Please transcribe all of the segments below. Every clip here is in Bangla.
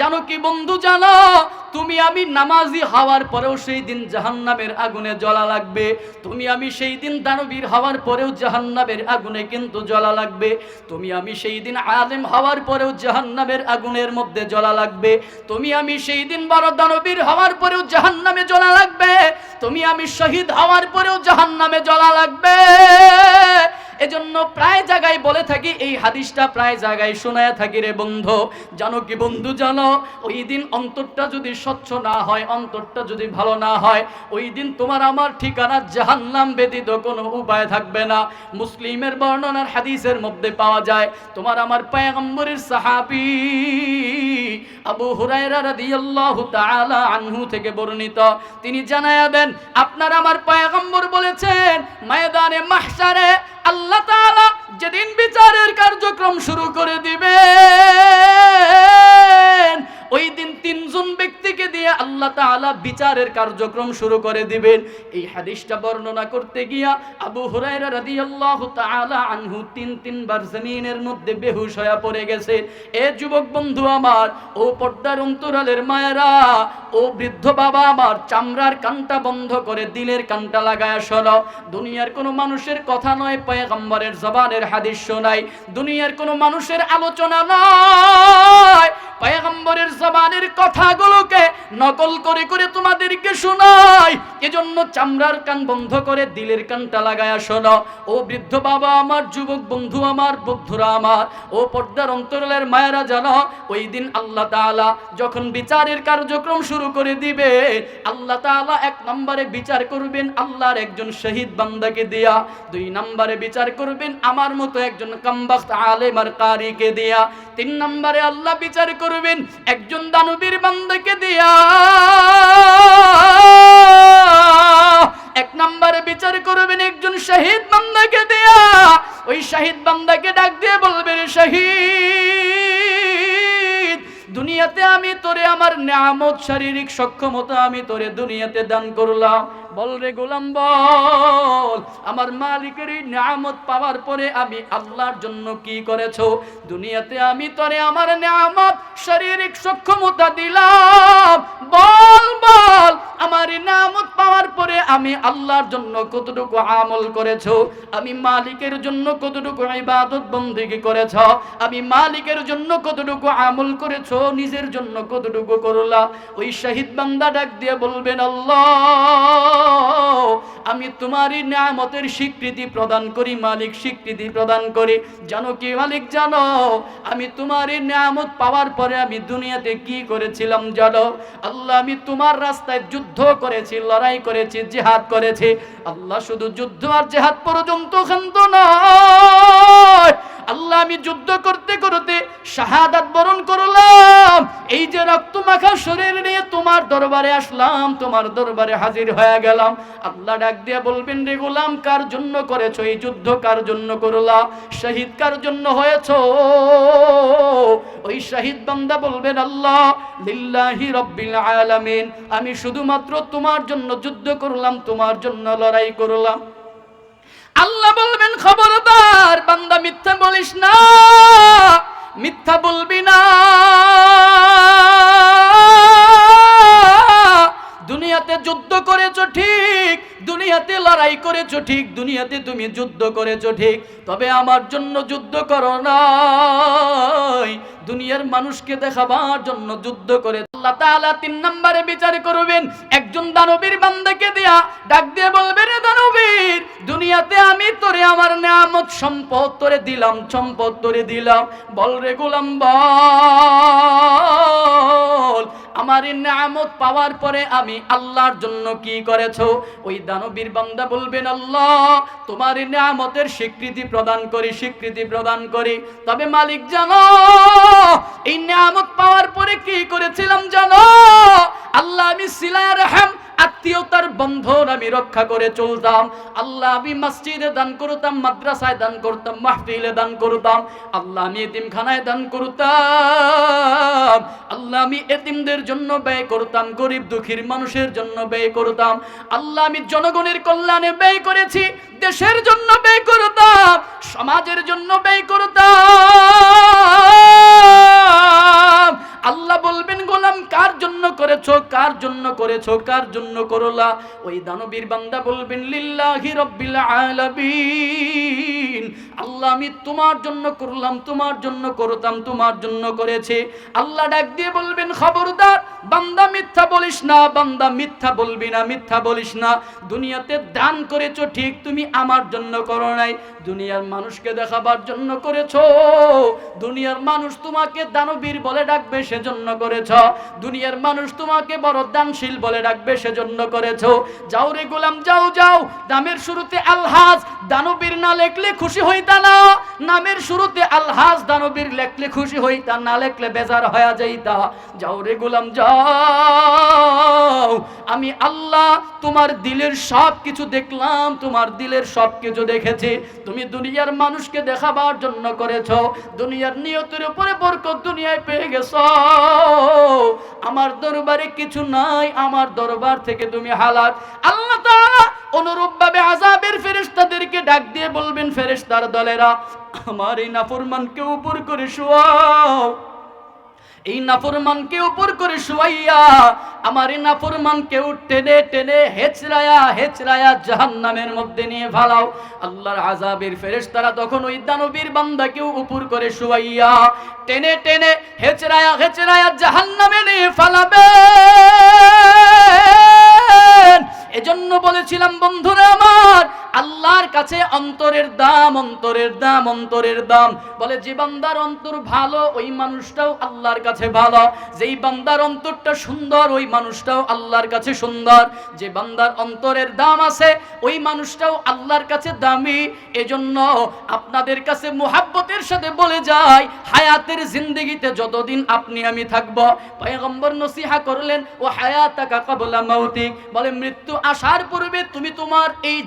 জানো কি বন্ধু জানো? তুমি আমি নামাজি হওয়ার পরেও সেই দিন জাহান্নামের আগুনে জ্বলা লাগবে। তুমি আমি সেই দিন দানবীর হওয়ার পরেও জাহান্নামের আগুনে কিন্তু জ্বলা লাগবে। তুমি আমি সেই দিন আলেম হওয়ার পরেও জাহান্নামের আগুনের মধ্যে জ্বলা লাগবে। তুমি আমি সেই দিন বড় দানবীর হওয়ার পরেও জাহান্নামে জ্বলা লাগবে। তুমি আমি শহীদ হওয়ার পরেও জাহান্নামে জ্বলা লাগবে। এজন্য প্রায় জায়গায় বলে থাকি, এই হাদিসটা প্রায় জায়গায় শোনায় থাকি রে বন্ধু। জানো কি বন্ধু, জানো? ওই দিন অন্তরটা যদি স্বচ্ছ না হয়, অন্তরটা যদি ভালো না হয়, ওই দিন তোমার আমার ঠিকানা জাহান্নাম ব্যতীত কোনো উপায় থাকবে না। মুসলিমের বর্ণনার হাদিসের মধ্যে পাওয়া যায়, তোমার আমার পায়গম্বরের সাহাবি আবু হুরায়রা রাদিয়াল্লাহু তাআলা আনহু থেকে বর্ণিত। তিনি জানায়া দেন, আপনার আমার পায়গম্বর বলেছেন, ময়দানে মাহশারে আল্লাহ তাআলা যেদিন বিচারের কার্যক্রম শুরু করে দিবেন ওই দিন তিনজন ব্যক্তিকে দিয়ে আল্লাহ তাআলা বিচারের কার্যক্রম শুরু করে দিবেন। এই হাদিসটা বর্ণনা করতে গিয়া আবু হুরায়রা আনহু তিন তিনবার জমিনের মধ্যে বেহুশ হয়ে পড়ে গেছে। এ যুবক বন্ধু আমার, ও পর্দার অন্তরালের মায়েরা, ও বৃদ্ধ বাবা আমার, চামড়ার কানটা বন্ধ করে দিলের কানটা লাগায় শোনো দুনিয়ার কোনো মানুষের কথা নয়, পয়গম্বরের জবানের হাদিস শোনাই। দুনিয়ার কোনো মানুষের আলোচনা নয়। জবানের কথাগুলোকে নকল করে করে তোমাদেরকে শোনাই। এজন্য চামড়ার কান বন্ধ করে দিলের কানটা লাগায়া শোনো। ও বৃদ্ধ বাবা আমার, যুবক বন্ধু আমার বন্ধুরা আমার, ও পর্দার অন্তরালের মায়েরা জানো, ওই দিন আল্লাহ তাআলা যখন বিচারের কার্যক্রম শুরু করে দিবে, আল্লাহ তাআলা এক নম্বরে বিচার করবেন আল্লাহর একজন শহীদ বান্দাকে দিয়া, দুই নম্বরে বিচার করবেন আমার মতো একজন কামবাখত আলেম আর কারিকে দিয়া, তিন নম্বরে আল্লাহ বিচার করবেন একজন দানবীর বান্দাকে দিয়া এক আমার নিয়ামত, শারীরিক সক্ষমতা আমি তোরে দুনিয়াতে দান করলাম। বল রে গোলাম, বল। আমার মালিকের এই নিয়ামত পাওয়ার পরে আমি আল্লাহর জন্য কি করেছ? দুনিয়াতে আমি তোরে আমার নিয়ামত, শারীরিক সক্ষমতা দিলাম। বল বল। আমার এই নিয়ামত পাওয়ার পরে আমি আল্লাহর জন্য কতটুকু আমল করেছ? আমি মালিকের জন্য কতটুকু ইবাদত বন্দেগী করেছ? আমি মালিকের জন্য কতটুকু আমল করেছ? নিজের জন্য কতটুকু করলা? ওই শহীদ বান্দা ডাক দিয়ে বলবেন, আল্লাহ, আমি তোমারই নিয়ামতের স্বীকৃতি প্রদান করি, মালিক স্বীকৃতি প্রদান করি। জানো কি মালিক, জানো? আমি তোমারই নিয়ামত পাওয়ার পরে আমি দুনিয়াতে কি করেছিলাম জানো? আল্লাহ, আমি তোমার রাস্তায় যুদ্ধ করেছি, লড়াই করেছি, জেহাদ করেছি। আল্লাহ শুধু যুদ্ধ আর জেহাদ পর্যন্ত ক্ষান্ত নয়। আল্লাহ আমি যুদ্ধ করতে করতে শাহাদাত বরণ করলাম। এই যে রক্ত মাখা শরীর তোমার দরবারে আসলাম, তোমার দরবারে হাজির হয়ে গেলাম। আল্লাহ ডাক দিয়ে বলবেন, রে গোলাম, কার জন্য করেছ এই যুদ্ধ? কার জন্য করলা? শহীদ কার জন্য হয়েছো? ওই শহীদ বান্দা বলবেন, আল্লাহ, লিল্লাহি রব্বিল আলামিন, আমি শুধুমাত্র তোমার জন্য যুদ্ধ করলাম, তোমার জন্য লড়াই করলাম। আল্লাহ বলবেন, খবরদার, বান্দা, মিথ্যা বলিস না, মিথ্যা বলবি না। দুনিয়াতে যুদ্ধ করেছ ঠিক, দুনিয়াতে লড়াই করেছ ঠিক, দুনিয়াতে তুমি যুদ্ধ করেছ ঠিক, তবে আমার জন্য যুদ্ধ করো নাই। দুনিয়ার মানুষকে দেখাবার জন্য যুদ্ধ করে আল্লাহ তাআলা তিন নম্বরে বিচার করবেন, একজন দানবীর বান্দাকে দেয়া ডাক দিয়ে বলবেন দানবীর দুনিয়াতে আমি তোরে, আমার নিয়ামত সম্পদ তোরে দিলাম, সম্পদ তোরে দিলাম। বল রে গোলাম, বল। আমার এই নিয়ামত পাওয়ার পরে আমি আল্লাহর জন্য কি করেছ? ওই দানবীর বান্দা বলবেন, আল্লাহ, তোমার এই নিয়ামতের স্বীকৃতি প্রদান করি, স্বীকৃতি প্রদান করি। তবে মালিক, জানো, এই নামত পাওয়ার পরে কি করেছিলাম, জানো? আল্লাহ আমি সিলায় রহম আত্মীয়তার বন্ধন আমি রক্ষা করে চলতাম। আল্লাহ আমি মসজিদে দান করতাম, মাদ্রাসায় দান করতাম, মাহফিলে দান করতাম। আল্লাহ আমি এতিমখানায় দান করতাম। আল্লাহ আমি এতিমদের জন্য ব্যয় করতাম, গরিব দুঃখীর মানুষের জন্য ব্যয় করতাম। আল্লাহ আমি জনগণের কল্যাণে ব্যয় করেছি, দেশের জন্য ব্যয় করতাম, সমাজের জন্য ব্যয় করতাম। আল্লাহ বলবেন করেছ? কার জন্য করেছ? কার জন্য করলা? ওই দানবীর বান্দা বলবেন লিল্লাহি রব্বিল আলামিন। আল্লাহ, আমি তোমার জন্য করলাম, তোমার জন্য করতাম, তোমার জন্য করেছে। আল্লাহ ডাক দিয়ে বলবেন, খবরদার, বান্দা মিথ্যা বলিস না, বান্দা মিথ্যা বলবি না, মিথ্যা বলিস না। দুনিয়াতে দান করেছ, ঠিক তুমি আমার জন্য করো নাই। দুনিয়ার মানুষকে দেখাবার জন্য করেছ। দুনিয়ার মানুষ তোমাকে দানবীর বলে ডাকবে, সেজন্য করেছ। দুনিয়ার মানুষ তোমাকে বড় দানশীল বলে ডাকবে, সেজন্য করেছ। যাও রে গোলাম, যাও যাও। দামের শুরুতে আলহাজ। দানবীর না লেখলে খুশি হইতা নামের শুরুতে আলহাজ দানবীর লেখলে খুশি হইতা, না লেখলে বেজার হয়ে যাইতা। যাও রে গোলাম, যাও। আমি আল্লাহ তোমার দিলের সব কিছু দেখলাম, তোমার দিলের সব কিছু দেখেছি। তুমি দুনিয়ার মানুষকে দেখাবার জন্য করেছ, দুনিয়ার নিয়তের উপরে বরকত দুনিয়ায় পেয়ে গেছ। আমার দরবারে কিছু নাই, আমার দরবার থেকে তুমি হালাক আল্লাহ তাআলা অনুরূপ ভাবে আযাবের ফেরেশতাদেরকে ডাক দিয়ে বলবেন, ফেরেশতার দলেরা, আমার এই নাফরমানকে উপর করে শোয়াও। এই নাফরমানকে উপর করে শুয়াইয়া আমার এই নাফরমানকে টেনে টেনে হেচড়ায়া হেচড়ায়া জাহান্নামের মধ্যে নিয়ে ফালাও। আল্লাহর আজাবের ফেরেশতারা তখন ওই দানবীর বান্দাকেও উপর করে শুয়াইয়া টেনে টেনে হেচড়ায়া হেচড়ায়া জাহান্নামে নিয়ে ফালাবে। এজন্য বলেছিলাম বন্ধুরা আমার আল্লাহর কাছে অন্তরের দাম অন্তরের দাম অন্তরের দাম। বলে, যে বান্দার অন্তর ভালো, ওই মানুষটাও আল্লাহর কাছে ভালো। যেই বান্দার অন্তরটা সুন্দর, ওই মানুষটাও আল্লাহর কাছে সুন্দর। যে বান্দার অন্তরের দাম আছে, ওই মানুষটাও আল্লাহর কাছে দামি। এজন্য আপনাদের কাছে মুহাব্বতের সাথে বলে যায় হায়াতের জিন্দগিতে যতদিন আপনি আমি থাকব। পয়গম্বর নসিহা করলেন, ও হায়াতাকা কাবলা মাউতিক। বলে, মৃত্যু আসার পূর্বে তুমি তোমার এই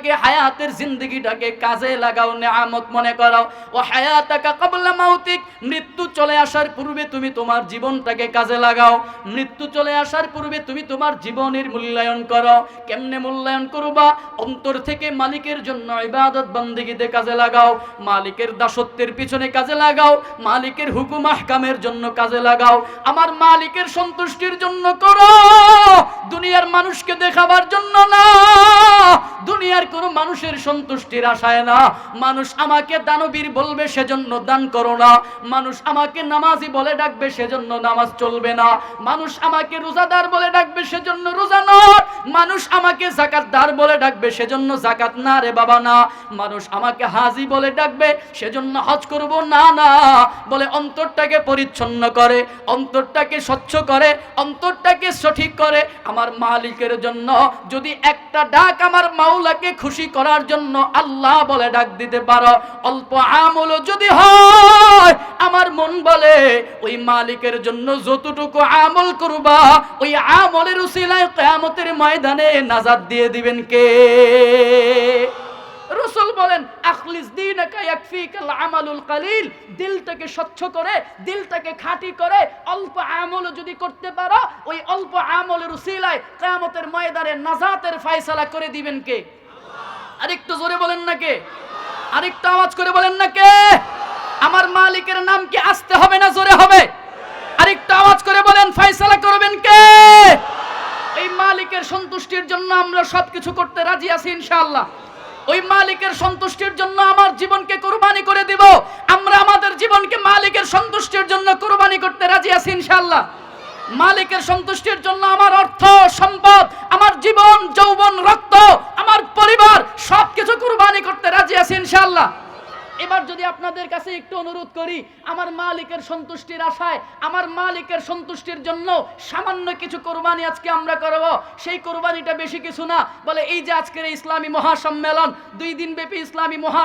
জীবনটাকে হায়াতের জিন্দগিটাকে কাজে লাগাও, নেয়ামত মনে করো ও হায়াতাকা কাবলা মাউতিক, মৃত্যু চলে আসার পূর্বে তুমি তোমার জীবনটাকে কাজে লাগাও। মৃত্যু চলে আসার পূর্বে তুমি তোমার জীবনের মূল্যায়ন করো। কেমনে মূল্যায়ন করবা? অন্তর থেকে মালিকের জন্য ইবাদত বন্দেগীতে কাজে লাগাও। মালিকের দাসত্বের পিছনে কাজে লাগাও। মালিকের হুকুম আহকামের জন্য কাজে লাগাও। আমার মালিকের সন্তুষ্টির জন্য করো। দুনিয়ার মানুষকে দেখাবার জন্য না। দুনিয়ার কোনো মানুষের সন্তুষ্টির আশায় না। মানুষ আমাকে দানবীর বলবে সেজন্য দান করো না। মানুষ আমাকে নামাজি বলে ডাকবে সেজন্য নামাজ চলবে না। মানুষ আমাকে রোজাদার বলে ডাকবে সেজন্য রোজা নয় মানুষ আমাকে জাকাতদার বলে ডাকবে সেজন্য জাকাত না রে বাবা না। মানুষ আমাকে হাজি বলে ডাকবে সেজন্য হজ করব না না। বলে অন্তরটাকে পরিচ্ছন্ন করে, অন্তরটাকে স্বচ্ছ করে, অন্তরটাকে সঠিক করে। আমার মালিকের জন্য যদি একটা ডাক আমার মাওলাকে খুশি করার জন্য আল্লাহ বলে ডাক দিতে পারো। অল্প আমল যদি হয়, আমার মন বলে, ওই মালিকের জন্য যতটুকু আমল করবা, ওই আমলের উসিলায় কিয়ামতের ময়দানে নাজাদ দিয়ে দিবেন কে? রসুল বলেন, আখলিস আমালুল কালিল। দিলটাকে স্বচ্ছ করে, দিলটাকে খাঁটি করে অল্প আমল যদি করতে পারো, ওই অল্প আমলের উসিলায় কিয়ামতের ময়দানে নাজাতের ফয়সালা করে দিবেন কে? আরেকটু জোরে বলেন না কে? আরেকটু আওয়াজ করে বলেন না কে? আমার মালিকের নাম কি আসতে হবে না জোরে হবে? আরেকটু আওয়াজ করে বলেন, ফয়সালা করবেন কে? এই মালিকের সন্তুষ্টির জন্য আমরা সবকিছু করতে রাজি আছি ইনশাআল্লাহ। ওই মালিকের সন্তুষ্টির জন্য আমার জীবনকে কোরবানি করে দিব। আমরা আমাদের জীবনকে মালিকের সন্তুষ্টির জন্য কোরবানি করতে রাজি আছি ইনশাআল্লাহ। মালিকের সন্তুষ্টির জন্য আমার অর্থ, সম্পদ, আমার জীবন, যৌবন, রক্ত, আমার পরিবার, সবকিছু কোরবানি করতে রাজি আছি ইনশাআল্লাহ। এবার যদি আপনাদের কাছে একটু অনুরোধ করি, আমার মালিকের সন্তুষ্টির আশায়, আমার মালিকের সন্তুষ্টির জন্য সামান্য কিছু কোরবানি আজকে আমরা করব। সেই কোরবানিটা বেশি কিছু না, বলে এই যে আজকের ইসলামী মহাসম্মেলন, দুই দিন ব্যাপী ইসলামী মহা